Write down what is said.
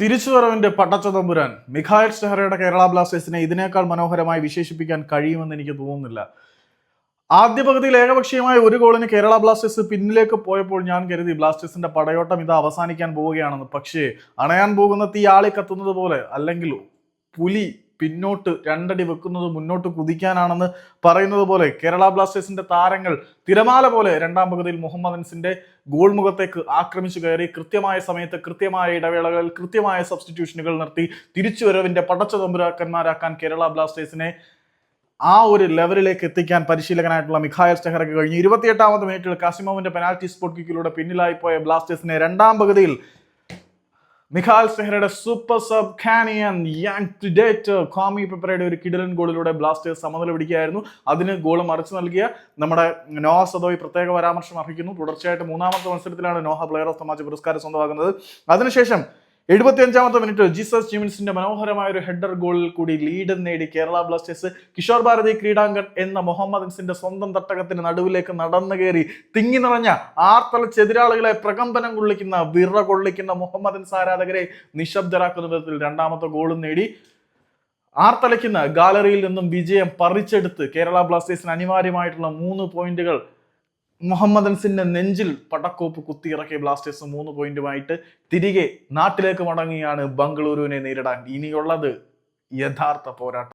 തിരിച്ചുവരവിന്റെ പട്ടച്ചതമ്പുരാൻ മിഖായൽ ഷെഹറയുടെ കേരള ബ്ലാസ്റ്റേഴ്സിനെ ഇതിനേക്കാൾ മനോഹരമായി വിശേഷിപ്പിക്കാൻ കഴിയുമെന്ന് എനിക്ക് തോന്നുന്നില്ല. ആദ്യ പകുതിയിൽ ഏകപക്ഷീയമായ ഒരു ഗോളിന് കേരള ബ്ലാസ്റ്റേഴ്സ് പിന്നിലേക്ക് പോയപ്പോൾ ഞാൻ കരുതി ബ്ലാസ്റ്റേഴ്സിന്റെ പടയോട്ടം ഇത് അവസാനിക്കാൻ പോവുകയാണെന്ന്. പക്ഷേ അണയാൻ പോകുന്ന തീ ആളി കത്തുന്നത് പോലെ അല്ലെങ്കിൽ പുലി പിന്നോട്ട് രണ്ടടി വെക്കുന്നത് മുന്നോട്ട് കുതിക്കാനാണെന്ന് പറയുന്നത് പോലെ കേരള ബ്ലാസ്റ്റേഴ്സിന്റെ താരങ്ങൾ തിരമാല പോലെ രണ്ടാം പകുതിയിൽ മുഹമ്മദ് അൻസിന്റെ ഗോൾ മുഖത്തേക്ക് ആക്രമിച്ചു കയറി കൃത്യമായ സമയത്ത് കൃത്യമായ ഇടവേളകളിൽ കൃത്യമായ സബ്സ്റ്റിറ്റ്യൂഷനുകൾ നടത്തി തിരിച്ചുവരവിന്റെ പടച്ച തമ്പുരാക്കന്മാരാക്കാൻ കേരള ബ്ലാസ്റ്റേഴ്സിനെ ആ ഒരു ലെവലിലേക്ക് എത്തിക്കാൻ പരിശീലകനായിട്ടുള്ള മിഖായൽ സ്റ്റെഹറക്ക് കഴിഞ്ഞു. ഇരുപത്തിയെട്ടാമത് മിനിറ്റിൽ കാസിമോവിന്റെ പെനാൽറ്റി സ്പോട്ട് കിക്കിലൂടെ പിന്നിലായി പോയ ബ്ലാസ്റ്റേഴ്സിനെ രണ്ടാം പകുതിയിൽ മിഖാൽ സെഹ്റയുടെ സൂപ്പർ സബ് കാനിയൻ യാങ് ഡേറ്റ്. കോമി പെപ്പറയുടെ ഒരു കിടലൻ ഗോളിലൂടെ ബ്ലാസ്റ്റേഴ്സ് സമനില പിടിക്കുകയായിരുന്നു. അതിന് ഗോൾ മറിച്ച് നൽകിയ നമ്മുടെ നോഹ സദോയ് പ്രത്യേക പരാമർശം അർഹിക്കുന്നു. തുടർച്ചയായിട്ട് മൂന്നാമത്തെ മത്സരത്തിലാണ് Noah player of the match പുരസ്കാരം സ്വന്തമാക്കുന്നത്. അതിനുശേഷം എഴുപത്തിയഞ്ചാമത്തെ മിനിറ്റ്. ജീസസ് ജിമിൻസിന്റെ മനോഹരമായ ഒരു ഹെഡർ ഗോളിൽ കൂടി ലീഡ് നേടി കേരള ബ്ലാസ്റ്റേഴ്സ്. കിഷോർ ഭാരതി ക്രീഡാംഗൻ എന്ന മുഹമ്മദ് അൻസിന്റെ സ്വന്തം തട്ടകത്തിന് നടുവിലേക്ക് നടന്നു കയറി തിങ്ങി നിറഞ്ഞ ആർത്തളച്ച് എതിരാളികളെ പ്രകമ്പനം കൊള്ളിക്കുന്ന വിറ കൊള്ളിക്കുന്ന മുഹമ്മദ് ആരാധകരെ നിശബ്ദരാക്കുന്ന വിധത്തിൽ രണ്ടാമത്തെ ഗോളും നേടി. ആർത്തലയ്ക്കുന്ന ഗാലറിയിൽ നിന്നും വിജയം പറിച്ചെടുത്ത് കേരള ബ്ലാസ്റ്റേഴ്സിന് അനിവാര്യമായിട്ടുള്ള മൂന്ന് പോയിന്റുകൾ മുഹമ്മദ് അൻസിന്റെ നെഞ്ചിൽ പടക്കോപ്പ് കുത്തിയിറക്കിയ ബ്ലാസ്റ്റേഴ്സ് മൂന്ന് പോയിന്റുമായിട്ട് തിരികെ നാട്ടിലേക്ക് മടങ്ങിയാണ് ബംഗളൂരുവിനെ നേരിടാൻ. ഇനിയുള്ളത് യഥാർത്ഥ പോരാട്ടം.